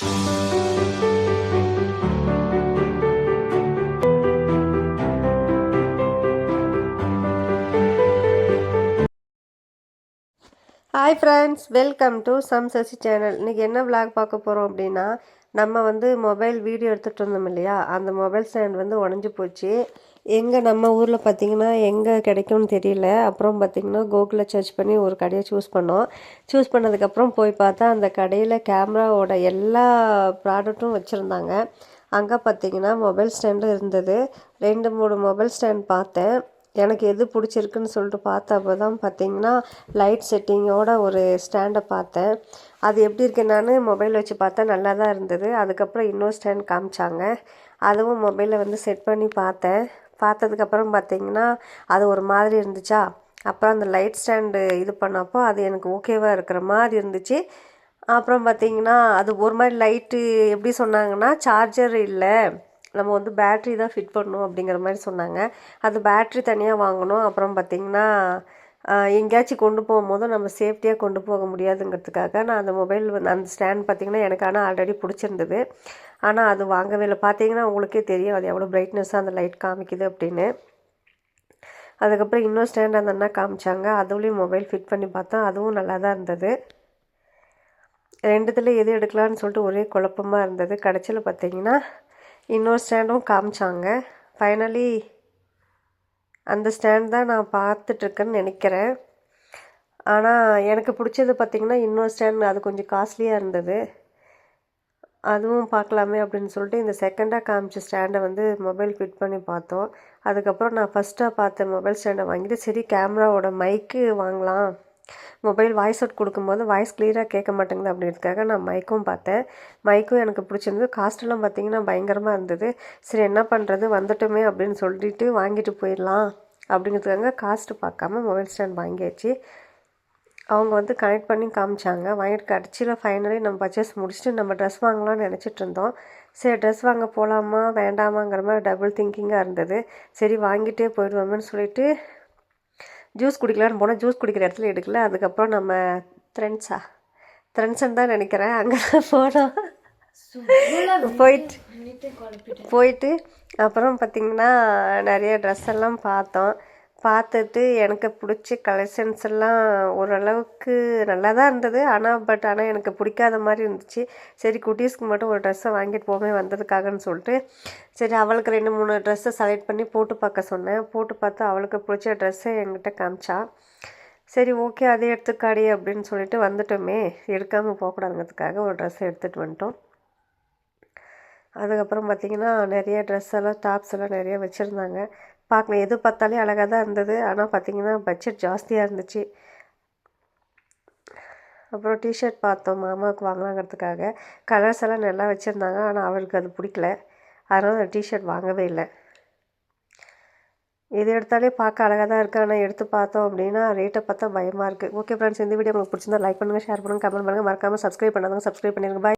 Thank you. Hi friends welcome to some Sasi channel இன்றைக்கி என்ன vlog பார்க்க போகிறோம் அப்படின்னா நம்ம வந்து மொபைல் வீடியோ எடுத்துகிட்டு இருந்தோம் இல்லையா? அந்த மொபைல் ஸ்டாண்ட் வந்து உடஞ்சி போச்சு. எங்கே நம்ம ஊரில் பார்த்திங்கன்னா எங்கே கிடைக்கும்னு தெரியல. அப்புறம் பார்த்திங்கன்னா கூகுளில் சர்ச் பண்ணி ஒரு கடையை சூஸ் பண்ணோம். சூஸ் பண்ணதுக்கப்புறம் போய் பார்த்தா அந்த கடையில் கேமராவோட எல்லா ப்ராடக்ட்டும் வச்சுருந்தாங்க. அங்கே பார்த்திங்கன்னா மொபைல் ஸ்டாண்டும் இருந்தது. ரெண்டு மூணு மொபைல் ஸ்டாண்ட் பார்த்தேன். எனக்கு எது பிடிச்சிருக்குன்னு சொல்லிட்டு பார்த்தப்போ தான் பார்த்தீங்கன்னா லைட் செட்டிங்கோட ஒரு ஸ்டாண்டை பார்த்தேன். அது எப்படி இருக்கு நான் மொபைல் வச்சு பார்த்தேன் நல்லா தான் இருந்தது. அதுக்கப்புறம் இன்னொரு ஸ்டாண்ட் காமிச்சாங்க. அதுவும் மொபைலில் வந்து செட் பண்ணி பார்த்தேன். பார்த்ததுக்கப்புறம் பார்த்தீங்கன்னா அது ஒரு மாதிரி இருந்துச்சா? அப்புறம் அந்த லைட் ஸ்டாண்டு இது பண்ணப்போ அது எனக்கு ஓகேவாக இருக்கிற மாதிரி இருந்துச்சு. அப்புறம் பார்த்தீங்கன்னா அது ஒரு மாதிரி லைட்டு எப்படி சொன்னாங்கன்னா சார்ஜர் இல்லை. நம்ம வந்து பேட்ரி தான் ஃபிட் பண்ணணும் அப்படிங்கிற மாதிரி சொன்னாங்க. அது பேட்ரி தனியாக வாங்கணும். அப்புறம் பார்த்திங்கன்னா எங்கேயாச்சும் கொண்டு போகும்போது நம்ம சேஃப்டியாக கொண்டு போக முடியாதுங்கிறதுக்காக நான் அந்த மொபைல் வந்து அந்த ஸ்டாண்ட் பார்த்திங்கன்னா எனக்கு ஆனால் ஆல்ரெடி பிடிச்சிருந்தது. ஆனால் அது வாங்கவே இல்லை. பார்த்தீங்கன்னா உங்களுக்கே தெரியும் அது எவ்வளோ பிரைட்னஸ்ஸாக அந்த லைட் காமிக்குது அப்படின்னு. அதுக்கப்புறம் இன்னொரு ஸ்டாண்ட் அந்த அண்ணா காமிச்சாங்க. அதுலேயும் மொபைல் ஃபிட் பண்ணி பார்த்தோம் அதுவும் நல்லா தான் இருந்தது. ரெண்டுத்தில் எது எடுக்கலான்னு சொல்லிட்டு ஒரே குழப்பமாக இருந்தது. கடைசியில் பார்த்தீங்கன்னா இன்னொரு ஸ்டாண்டும் காமிச்சாங்க. ஃபைனலி அந்த ஸ்டாண்ட் தான் நான் பார்த்துட்ருக்கேன்னு நினைக்கிறேன். ஆனால் எனக்கு பிடிச்சது பார்த்திங்கன்னா இன்னொரு ஸ்டாண்ட் அது கொஞ்சம் காஸ்ட்லியாக இருந்தது. அதுவும் பார்க்கலாமே அப்படின்னு சொல்லிட்டு இந்த செகண்டாக காமிச்ச ஸ்டாண்டை வந்து மொபைல் ஃபிட் பண்ணி பார்த்தோம். அதுக்கப்புறம் நான் ஃபஸ்ட்டாக பார்த்த மொபைல் ஸ்டாண்டை வாங்கிட்டு சரி கேமராவோட மைக்கு வாங்கலாம். மொபைல் வாய்ஸ் அவுட் கொடுக்கும்போது வாய்ஸ் கிளியராக கேட்க மாட்டேங்குது அப்படின்றதுக்காக நான் மைக்கும் பார்த்தேன். மைக்கும் எனக்கு பிடிச்சிருந்தது. காஸ்ட்டெல்லாம் பார்த்தீங்கன்னா பயங்கரமாக இருந்தது. சரி என்ன பண்ணுறது வந்துட்டோமே அப்படின்னு சொல்லிட்டு வாங்கிட்டு போயிடலாம் அப்படிங்கிறதுக்காக காஸ்ட்டு பார்க்காம மொபைல் ஸ்டாண்ட் வாங்கியாச்சு. அவங்க வந்து கனெக்ட் பண்ணி காமிச்சாங்க. வாங்கிட்டு கடைசியில் ஃபைனலி நம்ம பர்ச்சேஸ் முடிச்சுட்டு நம்ம ட்ரெஸ் வாங்கலாம்னு நினச்சிட்டு இருந்தோம். சரி ட்ரெஸ் வாங்க போகலாமா வேண்டாமாங்கிற மாதிரி டபுள் திங்கிங்காக இருந்தது. சரி வாங்கிட்டே போயிடுவோம்னு சொல்லிட்டு ஜூஸ் குடிக்கலான்னு போனால் ஜூஸ் குடிக்கிற இடத்துல எடுக்கல. அதுக்கப்புறம் நம்ம த்ரெண்ட்ஸா த்ரெண்ட்ஸ்ன்னு தான் நினைக்கிறேன். அங்கே தான் போனோம். போயிட்டு போயிட்டு அப்புறம் பார்த்திங்கன்னா நிறைய ட்ரெஸ் எல்லாம் பார்த்தோம். பார்த்துட்டு எனக்கு பிடிச்ச கலெக்ஷன்ஸ் எல்லாம் ஓரளவுக்கு நல்லா தான் இருந்தது. ஆனால் பட் ஆனால் எனக்கு பிடிக்காத மாதிரி இருந்துச்சு. சரி குட்டீஸ்க்கு மட்டும் ஒரு ட்ரெஸ்ஸை வாங்கிட்டு போமே வந்ததுக்காகன்னு சொல்லிட்டு சரி அவளுக்கு ரெண்டு மூணு ட்ரெஸ்ஸை செலக்ட் பண்ணி போட்டு பார்க்க சொன்னேன். போட்டு பார்த்து அவளுக்கு பிடிச்ச ட்ரெஸ்ஸை என்கிட்ட காமிச்சா சரி ஓகே அதே எடுத்துக்காடி அப்படின்னு சொல்லிட்டு வந்துட்டோமே. எடுக்காமல் போகக்கூடாதுங்கிறதுக்காக ஒரு ட்ரெஸ்ஸை எடுத்துகிட்டு வந்துட்டோம். அதுக்கப்புறம் பார்த்திங்கன்னா நிறைய ட்ரெஸ் எல்லாம் டாப்ஸ் எல்லாம் நிறைய வச்சுருந்தாங்க. பார்க்கலாம். எது பார்த்தாலே அழகாக தான் இருந்தது. ஆனால் பார்த்திங்கன்னா பட்ஜெட் ஜாஸ்தியாக இருந்துச்சு. அப்புறம் டிஷர்ட் பார்த்தோம். மாமாவுக்கு வாங்கலாங்கிறதுக்காக. கலர்ஸ் எல்லாம் நல்லா வச்சுருந்தாங்க. ஆனால் அவருக்கு அது பிடிக்கல. அதனால் அந்த டிஷர்ட் வாங்கவே இல்லை. எது எடுத்தாலே பார்க்க அழகாக தான் இருக்குது ஆனால் எடுத்து பார்த்தோம் அப்படின்னா ரேட்டை பார்த்தா பயமாக இருக்குது ஓகே ஃப்ரெண்ட்ஸ் இந்த வீடியோ உங்களுக்கு பிடிச்சிருந்தா லைக் பண்ணுங்கள் ஷேர் பண்ணுங்கள் கமெண்ட் பண்ணுங்கள் மறக்காமல் சப்ஸ்கிரைப் பண்ணாதவங்க சப்ஸ்கிரைப் பண்ணிடுங்க பாய்